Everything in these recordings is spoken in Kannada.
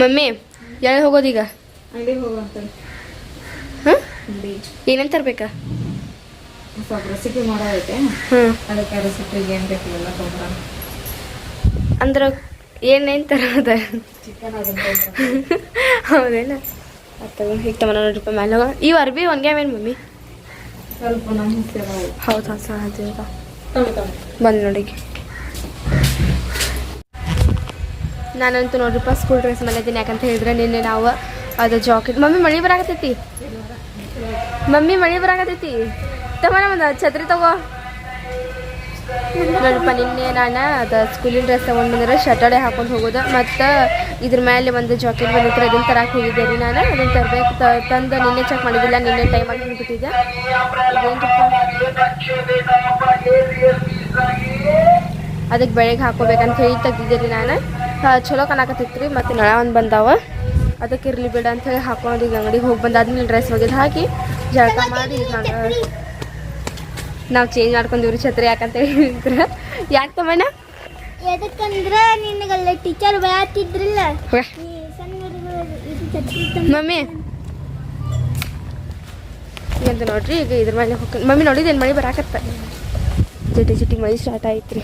ಮಮ್ಮಿ ಎಲ್ಲಿ ಹೋಗೋದೀಗ ಅಂಗಡಿಗೆ ಹೋಗೋ ಹಾಂ? ಅಂಗಡಿ. ತರಬೇಕಾ? ಸ್ವಲ್ಪ ರೆಸಿಪಿ ಮಾಡೋದೈತೆ ಹ್ಞೂ ಅದಕ್ಕೆ ರೆಸಿಪಿಗೆ ಏನು ಬೇಕು ಎಲ್ಲ ಅಂದ್ರೆ ಏನೇನು ತರೋದ? ಹೌದೇನ? ನೋಡಿ ರೂಪಾಯಿ ಮೇಲೆ ಹೋಗೋ. ಇವು ಅರ್ಬಿ ಒಣಗ್ಯಾವೇನು ಮಮ್ಮಿ? ಸ್ವಲ್ಪ ನಮ್ಮ ಹೌದು? ಹೌದು ಹೌದು ಬಂದು ನೋಡಿ. ನಾನಂತೂ ನೋಡ್ರಿಪ್ಪ ಸ್ಕೂಲ್ ಡ್ರೆಸ್ ಮಾಡಿದ್ದೀನಿ ಯಾಕಂತ ಹೇಳಿದ್ರೆ ನಿನ್ನೆ ನಾವು ಅದು ಜಾಕೆಟ್ ಮಮ್ಮಿ, ಮಳೆ ಬರಾಕತ್ತೈತಿ? ಮಮ್ಮಿ, ಮಳೆ ಬರಾಕತ್ತೈತಿ? ತಗೋಣ ಒಂದು ಛತ್ರಿ ತಗೋ. ನೋಡಪ್ಪ ನಿನ್ನೆ ನಾನು ಅದು ಸ್ಕೂಲಿನ ಡ್ರೆಸ್ ತೊಗೊಂಡು ಬಂದ್ರೆ ಶಟರ್ಡೆ ಹಾಕೊಂಡು ಹೋಗೋದು. ಮತ್ತು ಇದ್ರ ಮೇಲೆ ಒಂದು ಜಾಕೆಟ್ ಬಂದಿತ್ತು ಅದನ್ನ ತರಕ್ಕೆ ಹೋಗಿದ್ದೆ ನಾನು. ಅದನ್ನು ತರಬೇಕು ತಂದು ನಿನ್ನೆ ಚೆಕ್ ಮಾಡಿದ್ದಿಲ್ಲ, ನಿನ್ನೆ ಟೈಮ್ ಆಗಿ ಹೋಗ್ಬಿಟ್ಟಿದ್ದೆ ಅದಕ್ಕೆ ಬೆಳಗ್ಗೆ ಹಾಕೋಬೇಕಂತ ಹೇಳಿ ತೆಗ್ದಿದ್ದೆ ರೀ ನಾನು. ಚಲೋ ಕಾಣಕತ್ತಿತ್ತು ರೀ ಮತ್ತು ನಳ ಒಂದು ಬಂದಾವ. ಅದಕ್ಕೆ ಇರಲಿ ಬೇಡ ಅಂತ ಹೇಳಿ ಹಾಕೊಂಡು ಈಗ ಅಂಗಡಿಗೆ ಹೋಗಿ ಬಂದಾದ್ಮೇಲೆ ಡ್ರೆಸ್ ಒಗೆದು ಹಾಕಿ ಜಳಕ ಮಾಡಿ ನಾವು ಚೇಂಜ್ ಮಾಡ್ಕೊಂಡಿವ್ರಿ ಛತ್ರಿ ಯಾಕಂತ ಹೇಳಿದ್ರೆ. ಯಾಕೆ ತಮ್ಮಣ್ಣ? ಯಾಕಂದ್ರೆ ನಿನಗಲ್ಲ ಟೀಚರ್ ಬಯತಿದ್ರಲ್ಲ. ತಂದ್- ಮಮ್ಮಿ. ಅಂತ ನೋಡ್ರಿ ಈಗ ಇದ್ರ ಮೇಲೆ ಹೋಗಿ ಮಮ್ಮಿ ನೋಡಿದೇನು ಮಳೆ ಬರಾಕತ್ತ? ಜಿಟಿ ಜಿಟಿ ಮಳೆ ಸ್ಟಾರ್ಟ್ ಆಯ್ತು ರೀ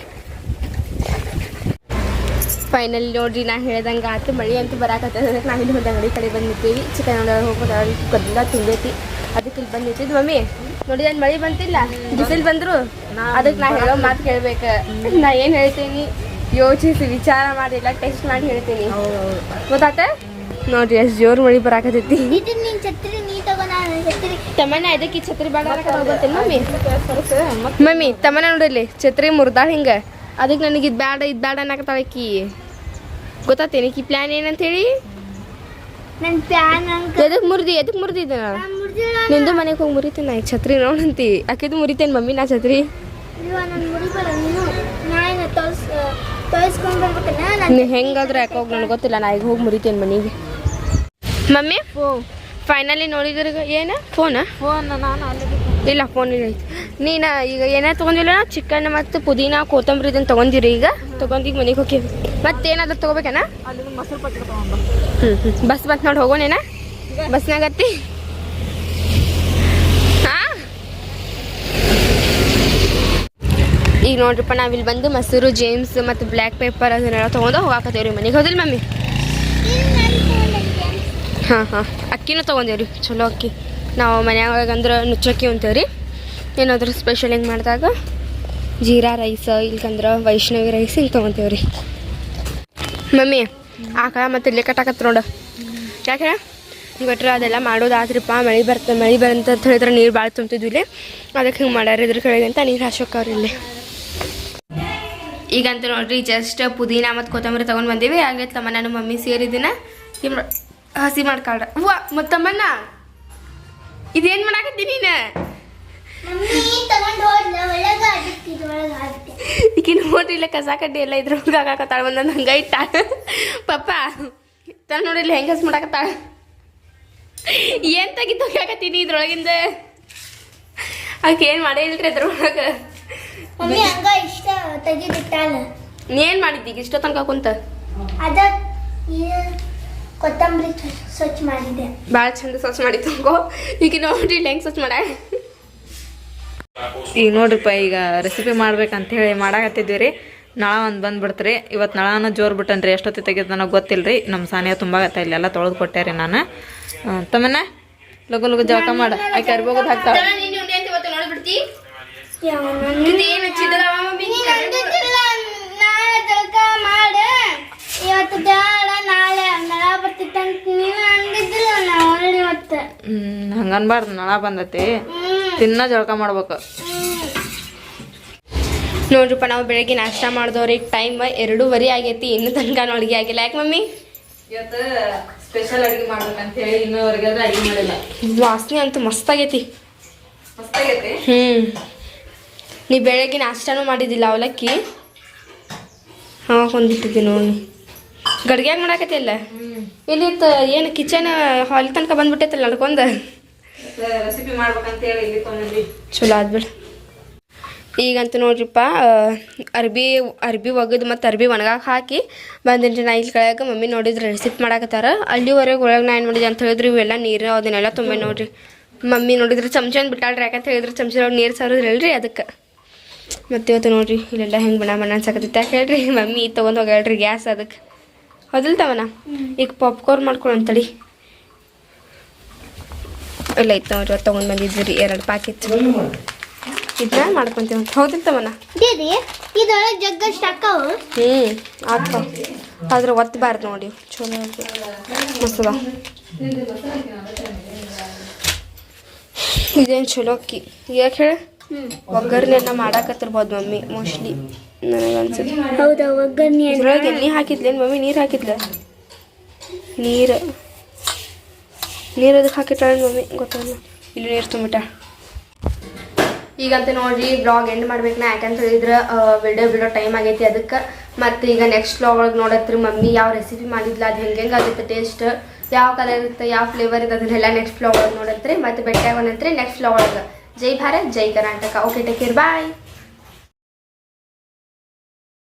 ಫೈನಲ್ ನೋಡ್ರಿ ನಾ ಹೇಳ್ದಂಗೆ ಆತು ಮಳೆ ಅಂತೂ ಬರಾಕತ್ತದ. ಅದಕ್ಕೆ ನಾವು ಇಲ್ಲಿ ಒಂದು ಅಂಗಡಿ ಕಡೆ ಬಂದಿರ್ತೀವಿ ಚಿಕನ್ ಅಂಗಡಿ ಹೋಗೋದು ಕದ್ದ ತಿಂದೈತಿ. ಅದಕ್ಕೆ ಇಲ್ಲಿ ಬಂದಿರ್ತಿದ್ ಮಮ್ಮಿ. ನೋಡಿ ನಾನು ಮಳೆ ಬಂತಿಲ್ಲ? ಬಿಸಿಲು ಬಂದರು? ಅದಕ್ಕೆ ನಾ ಹೇಳೋ ಮಾತು ಕೇಳ್ಬೇಕು. ನಾ ಏನು ಹೇಳ್ತೀನಿ? ಯೋಚಿಸಿ ವಿಚಾರ ಮಾಡಿ ಎಲ್ಲ ಟೆಸ್ಟ್ ಮಾಡಿ ಹೇಳ್ತೀನಿ. ಗೊತ್ತಾತ ನೋಡ್ರಿ ಎಷ್ಟು ಜೋರು ಮಳೆ ಬರಾಕತ್ತೈತಿ. ತಮ್ಮನ ಇದಕ್ಕೆ ಛತ್ರಿ ಬೇಡ ಗೊತ್ತೇನು ಮಮ್ಮಿ. ಮಮ್ಮಿ ತಮ್ಮನ ನೋಡಿರ್ಲಿ ಛತ್ರಿ ಮುರ್ದಾಳ ಹಿಂಗ. ಅದಕ್ಕೆ ನನಗೆ ಇದು ಬೇಡ ಇದು ಬೇಡ ಅನ್ನಕತ್ತಾಳ ಆಕಿ. ಗೊತ್ತಾತೇನಿ ಈ ಪ್ಲಾನ್ ಏನಂತ ಹೇಳಿ ಎದಕ್ಕೆ ಮುರಿದಿ ಎದಕ್ಕೆ ಮುರಿದಿದ್ದ? ನಿಂದು ಮನೆಗೆ ಹೋಗಿ ಮುರಿತೇನೆ ನಾ ಛತ್ರಿ ನೋಡಂತಿ. ಆಕಿದು ಮುರಿತೇನೆ ಮಮ್ಮಿ ನಾ ಛತ್ರಿ? ಹೆಂಗಾದ್ರೆ ಯಾಕೆ ಹೋಗಿ ನನಗೆ ಗೊತ್ತಿಲ್ಲ ನಾ ಈಗ ಹೋಗಿ ಮುರಿತೇನೆ ಮನೆಗೆ. ಮಮ್ಮಿ ಫೈನಲಿ ನೋಡಿದ್ರಿಗ ಏನ? ಫೋನ್ ಫೋನ್ ನಾನು ಅಲ್ಲಿ ಇಲ್ಲ ಫೋನ್ ಇಲ್ಲ ನೀನ ಈಗ ಏನೇ ತಗೊಂಡಿಲ್ಲ ಚಿಕನ್ ಮತ್ತು ಪುದೀನ ಕೊತ್ತಂಬರಿ ಇದನ್ನು ತಗೊಂಡಿರಿ ಈಗ. ತಗೊಂಡಿಗ್ ಮನೆಗೆ ಹೋಗಿ. ಮತ್ತೇನಾದ್ರೂ ತೊಗೋಬೇಕನ? ಹ್ಞೂ ಹ್ಞೂ ಬಸ್ ಬಂತು ನೋಡಿ ಹೋಗೋಣೇನ ಬಸ್ನಾಗತ್ತಿ ಹಾಂ? ಈಗ ನೋಡ್ರಿಪ್ಪ ಇಲ್ಲಿ ಬಂದು ಮೊಸರು ಜೇಮ್ಸ್ ಮತ್ತು ಬ್ಲ್ಯಾಕ್ ಪೇಪರ್ ಅದನ್ನೆಲ್ಲ ತಗೊಂಡು ಹೋಗಾಕತ್ತೇವ್ರಿ ಮನೆಗೆ. ಹೋದಿಲ್ಲ ಮಮ್ಮಿ? ಹಾಂ ಹಾಂ. ಅಕ್ಕಿನೂ ತಗೊಂಡೇವ್ರಿ. ಚಲೋ ಅಕ್ಕಿ. ನಾವು ಮನ್ಯಾಗ ಅಂದ್ರೆ ನುಚ್ಚಕ್ಕಿ ರೀ. ಏನಾದರೂ ಸ್ಪೆಷಲ್ ಹಿಂಗೆ ಮಾಡಿದಾಗ ಜೀರಾ ರೈಸ್ ಇಲ್ಕಂದ್ರೆ ವೈಷ್ಣವಿ ರೈಸ್ ಹಿಂಗೆ ತೊಗೊಂತೇವ್ರಿ ಮಮ್ಮಿ ಆಕಳ ಮತ್ತು ಇಲ್ಲೇ ಕಟ್ಟಾಕತ್ ನೋಡು. ಯಾಕೆ? ಗಟ್ರ ಅದೆಲ್ಲ ಮಾಡೋದಾದ್ರಿಪ್ಪ, ಮಳೆ ಬರ್ತದೆ ಮಳೆ ಬರಂತ ಅಂತ ಹೇಳಿದ್ರೆ ನೀರು ಭಾಳ ತುಂಬ್ತಿದ್ವಿ ಇಲ್ಲಿ. ಅದಕ್ಕೆ ಹಿಂಗೆ ಮಾಡ್ಯಾರ ಇದ್ರ ಕೆಳಗೆ ಅಂತ ನೀರು ಹಾಸೋಕ್ಕವ್ರಿ ಇಲ್ಲಿ. ಈಗಂತೂ ನೋಡ್ರಿ ಜಸ್ಟ್ ಪುದೀನ ಮತ್ತು ಕೊತ್ತಂಬರಿ ತೊಗೊಂಡು ಬಂದೀವಿ. ಆಗೈತಮ್ಮ ನಾನು ಮಮ್ಮಿ ಸೇರಿದ್ದೀನ ಹಸಿ ಮಾಡ್ಕೊಳ್ರ. ಹೂವ, ಮತ್ತಮ್ಮಣ್ಣ? ಇದೇನು ಮಾಡಾಕತ್ತೀನಿ ನೀನು? ಈಗಿನ ನೋಡ್ರಿ ಇಲ್ಲ ಕಸ ಕಡ್ಡಿ ಎಲ್ಲ ಇದ್ರೊಳಗೆ ಹಾಕಾಕತ್ತಾಳ ಒಂದೊಂದು ಹಂಗ ಇಟ್ಟ ಪಪ್ಪ ತನ್ನ ನೋಡ್ರಿ ಇಲ್ಲಿ ಹೆಂಗೆ ಹಸ್ ಮಾಡಾಕತ್ತಾಳ. ಏನ್ ತೆಗಿತು ಹಾಕತ್ತೀನಿ ಇದ್ರೊಳಗಿಂದ? ಅಕೇನ್ ಏನು ಮಾಡೇ ಇಲ್ರಿ ಅದ್ರೊಳಗ? ಏನ್ ಮಾಡಿದ್ದೀಗ ಇಷ್ಟೋ ತನಕ ಕುಂತ? ಅದ ಕೊತ್ತಂಬರಿ ಸ್ವ- ಸ್ವಚ್ಛ ಮಾಡಿದೆ. ಭಾಳ ಚಂದ ಸ್ವಚ್ಛ ಮಾಡಿ ತಂಗೋ. ಈಗ ನೋಡ್ರಿ ಹೆಂಗೆ ಸ್ವಚ್ಛ ಮಾಡ. ಈಗ ನೋಡ್ರಿಪ್ಪ ಈಗ ರೆಸಿಪಿ ಮಾಡ್ಬೇಕಂತ ಹೇಳಿ ಮಾಡಾಕತ್ತಿದ್ವಿ ರೀ ನಳ ಒಂದು ಬಂದ್ಬಿಡ್ತ್ರಿ. ಇವತ್ತು ನಳನ ಜೋರು ಬಿಟ್ಟನ್ರಿ. ಎಷ್ಟೊತ್ತಿ ತೆಗೆದು ನನಗೆ ಗೊತ್ತಿಲ್ಲ ರೀ ನಮ್ಮ ಸಾನಿಯ ತುಂಬಾಗತ್ತ ಇಲ್ಲೆಲ್ಲ ತೊಳೆದು ಕೊಟ್ಟೆ ರೀ ನಾನು ತಮ್ಮನ ಲಗು ಲಗು ಜಳಕ ಮಾಡ. ಆಕೆ ಅರ್ಬೋಗದು ಹಾಕ್ತಾಳ. ಇವತ್ತು ನೋಡ್ಬಿಡ್ತಿ ಯಾವನ ಏನು ಹಚ್ಚಿದ್ರ ಮಮ್ಮಿ ನಾಳೆ ಜಳಕ ಮಾಡ ಇವತ್ತು ಬೇಡ ನಾಳೆ ನಳ ಬರ್ತಿತ್ತಂತ ನೀನು ಅಂದಿದ್ದಿಲ್ಲ ನಾವು ಇವತ್ತು ಹ್ಮ್ ಹಂಗನ್ಬಾರ್ದು ನಳ ಬಂದತಿ. ಹ್ಮ್ ತಿನ್ನ ಜಳಕ ಮಾಡ್ಬೇಕು. ನೋಡ್ರಿಪ್ಪ ನಾವು ಬೆಳಗ್ಗೆ ನಾಷ್ಟ ಮಾಡಿದವ್ರಿಗೆ ಟೈಮ್ ಎರಡೂವರೆ ಆಗೈತಿ ಇನ್ನು ತನಕ ಅಡುಗೆ ಆಗಿಲ್ಲ. ಯಾಕೆ ಮಮ್ಮಿ? ಇವತ್ತು ಸ್ಪೆಷಲ್ ಅಡುಗೆ ಮಾಡ್ಬೇಕಂತ ಹೇಳಿ ಇನ್ನೂವರೆಗೆ ಅಡುಗೆ ಮಾಡಿಲ್ಲ. ವಾಸನೆ ಅಂತೂ ಮಸ್ತ್ ಆಗೈತಿ. ಮಸ್ತಾಗೈತಿ ಹ್ಞೂ ನೀ ಬೆಳಗ್ಗೆ ನಾಷ್ಟಾನೂ ಮಾಡಿದ್ದಿಲ್ಲ ಅವಲಕ್ಕಿ? ಹಾಂ ಹೊಂದಿಟ್ಟಿದ್ದೆ ನೋಡಿ. ಗಡ್ಗ್ಯಾಗ ಮಾಡಾಕತ್ತಿಲ್ಲ ಇಲ್ಲಿ ಏನು ಕಿಚನ್ ಹಾಲ್ ತನಕ ಬಂದ್ಬಿಟ್ಟೈತಲ್ಲ ನಡ್ಕೊಂಡ? ರೆಸಿಪಿ ಮಾಡ್ಬೇಕಂತ ಹೇಳಿ ಇಲ್ಲಿ ತೊಗೊಂಡ್ವಿ ಚಲೋ ಆದ್ಬಿಡ ಈಗಂತೂ ನೋಡ್ರಿಪ್ಪ ಅರ್ಬಿ ಅರ್ಬಿ ಒಗದು ಮತ್ತು ಅರ್ಬಿ ಒಣಗಾಕ ಹಾಕಿ ಬಂದಿನಿ ನಾ ಇಲ್ಲಿ ಕೆಳಗೆ ಮಮ್ಮಿ ನೋಡಿದ್ರೆ ರೆಸಿಪಿ ಮಾಡಾಕತ್ತಾರ. ಅಲ್ಲಿವರೆಗೆ ಒಳಗೆ ನಾ ಏನು ಮಾಡಿದೆ ಅಂತ ಹೇಳಿದ್ರು ಇವೆಲ್ಲ ನೀರು ಅದನ್ನೆಲ್ಲ ತುಂಬ ನೋಡ್ರಿ. ಮಮ್ಮಿ ನೋಡಿದ್ರೆ ಚಮಚ ಒಂದು ಬಿಟ್ಟಾಳ್ರಿ ಯಾಕಂತ ಹೇಳಿದ್ರೆ ಚಮಚ ನೀರು ಸರಿದ್ರಲ್ರಿ ಅದಕ್ಕೆ. ಮತ್ತು ಇವತ್ತು ನೋಡ್ರಿ ಇಲ್ಲೆಲ್ಲ ಹೆಂಗೆ ಬಣ ಬಣ್ಣ ಅನ್ಸಕತ್ತೈತೆ ಯಾಕೆ ಹೇಳ್ರಿ? ಮಮ್ಮಿ ತೊಗೊಂಡು ಹೋಗ್ಯಾಳ್ರಿ ಗ್ಯಾಸ್ ಅದಕ್ಕೆ ಹೌದಿಲ್ಲ ತವನ ಈಗ ಪಾಪ್ಕಾರ್ನ್ ಮಾಡ್ಕೊಳಂತಳಿ ಇಲ್ಲ ಐತೆ ನೋಡ್ರಿ ತೊಗೊಂಡು ಬಂದಿದ್ವಿ ಎರಡು ಪ್ಯಾಕೆಟ್ ಇದನ್ನ ಮಾಡ್ಕೊಂತೀವಿ ಹೌದಿಲ್ಲ ತವನ ದೀದಿ ಇದ್ರೊಳಗೆ ಜಗ್ಗಷ್ಟು ಅಕ್ಕವು ಹ್ಞೂ ಆತ ಆದ್ರೆ ಒತ್ತಬಾರ್ದು ನೋಡಿ ಚಲೋ ಮಸ್ತದ ಇದೇನು ಚಲೋ ಅಕ್ಕಿ? ಯಾಕೆ ಹೇಳ? ಒಗ್ಗರಣೆ ಎಲ್ಲ ಮಾಡಾಕತ್ತಿರ್ಬೋದು ಮಮ್ಮಿ ಮೋಸ್ಟ್ಲಿ ನನಗೆ ಅನ್ಸುತ್ತೆ. ಹೌದಾ ಒಗ್ಗರಣೆ. ಇದ್ರೊಳಗೆ ಎಣ್ಣೆ ಹಾಕಿದ್ಲೇನು ಮಮ್ಮಿ ನೀರು ಹಾಕಿದ್ಲ? ನೀರು. ನೀರು ಅದಕ್ಕೆ ಹಾಕಿಟ್ಟಾಳ ಮಮ್ಮಿ ಗೊತ್ತಾಗಲ್ಲ ಇಲ್ಲಿ ನೀರು ತುಂಬಿಟ್ಟ. ಈಗಂತ ನೋಡ್ರಿ ಬ್ಲಾಗ್ ಎಂಡ್ ಮಾಡ್ಬೇಕು ನಾ. ಯಾಕಂತ ಹೇಳಿದ್ರೆ ವಿಡಿಯೋ ಬಿಡೋ ಟೈಮ್ ಆಗೈತಿ ಅದಕ್ಕೆ. ಮತ್ತು ಈಗ ನೆಕ್ಸ್ಟ್ ಬ್ಲಾಗ್ ಒಳಗೆ ನೋಡತ್ರಿ, ಮಮ್ಮಿ ಯಾವ ರೆಸಿಪಿ ಮಾಡಿದ್ಲ, ಅದು ಹೆಂಗೆ ಹೆಂಗೆ ಆಗುತ್ತೆ ಟೇಸ್ಟ್ ಯಾವ ಕಲರ್ ಇರುತ್ತೆ, ಯಾವ ಫ್ಲೇವರ್ ಇದೆ ಅದನ್ನೆಲ್ಲ ನೆಕ್ಸ್ಟ್ ಬ್ಲಾಗ್ ಒಳಗೆ ನೋಡತ್ರಿ. ಮತ್ತು ಬೆಟ್ಟ ನೆಕ್ಸ್ಟ್ ಬ್ಲಾಗ್ ಒಳಗೆ. ಜೈ ಭಾರತ್, ಜೈ Karnataka. Okay take care bye